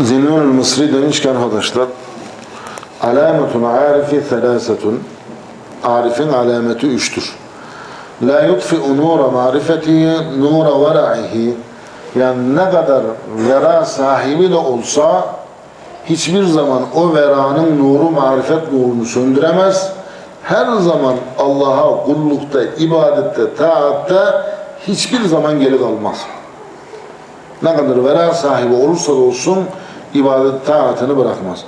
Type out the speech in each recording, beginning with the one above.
Zinnun Mısri demiş ki arkadaşlar alametun arifi thelâsetun Arif'in alameti üçtür. La yutfi'u nura marifetihi nura vera'ihi yani ne kadar vera sahibi de olsa hiçbir zaman o veranın nuru marifet nurunu söndüremez. Her zaman Allah'a kullukta, ibadette, taatte hiçbir zaman geri kalmaz. Ne kadar vera sahibi olursa da olsun ibadet taatını bırakmaz.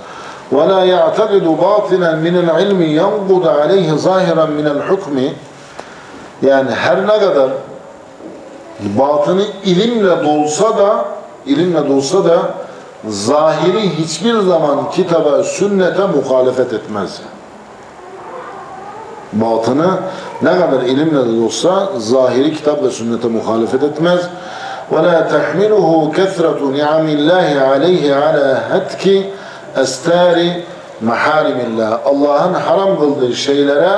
وَلَا يَعْتَقِدُ بَاطِنًا مِنَ الْعِلْمِ يَنْقُدَ عَلَيْهِ ظَاهِرًا مِنَ الْحُكْمِ Yani her ne kadar batını ilimle dolsa da ilimle dolsa da zahiri hiçbir zaman kitaba, sünnete muhalefet etmez. Batını ne kadar ilimle de olsa zahiri kitap ve sünnete muhalefet etmez. وَلَا تَحْمِلُهُ كَثْرَةُ نِعَمِ اللّٰهِ عَلَيْهِ عَلَى هَتْكِ اَسْتَارِ مَحَارِمِ اللّٰهِ Allah'ın haram kıldığı şeylere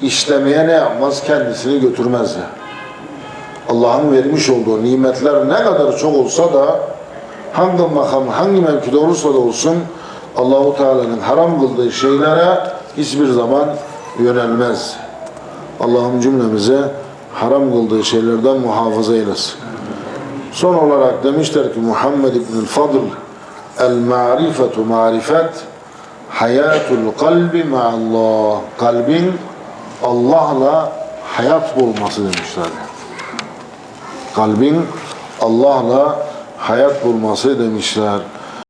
işlemeye ne yapmaz? Kendisini götürmez ya. Allah'ın vermiş olduğu nimetler ne kadar çok olsa da hangi makam, hangi mevkide olursa da olsun Allahu Teala'nın haram kıldığı şeylere hiçbir zaman yönelmez. Allah'ım cümlemize haram kıldığı şeylerden muhafaza eylesin. Son olarak demişler ki Muhammed İbnül Fadl El marifetu marifet hayatul kalbi ma'allah kalbin Allah'la hayat bulması demişler. Kalbin Allah'la hayat bulması demişler.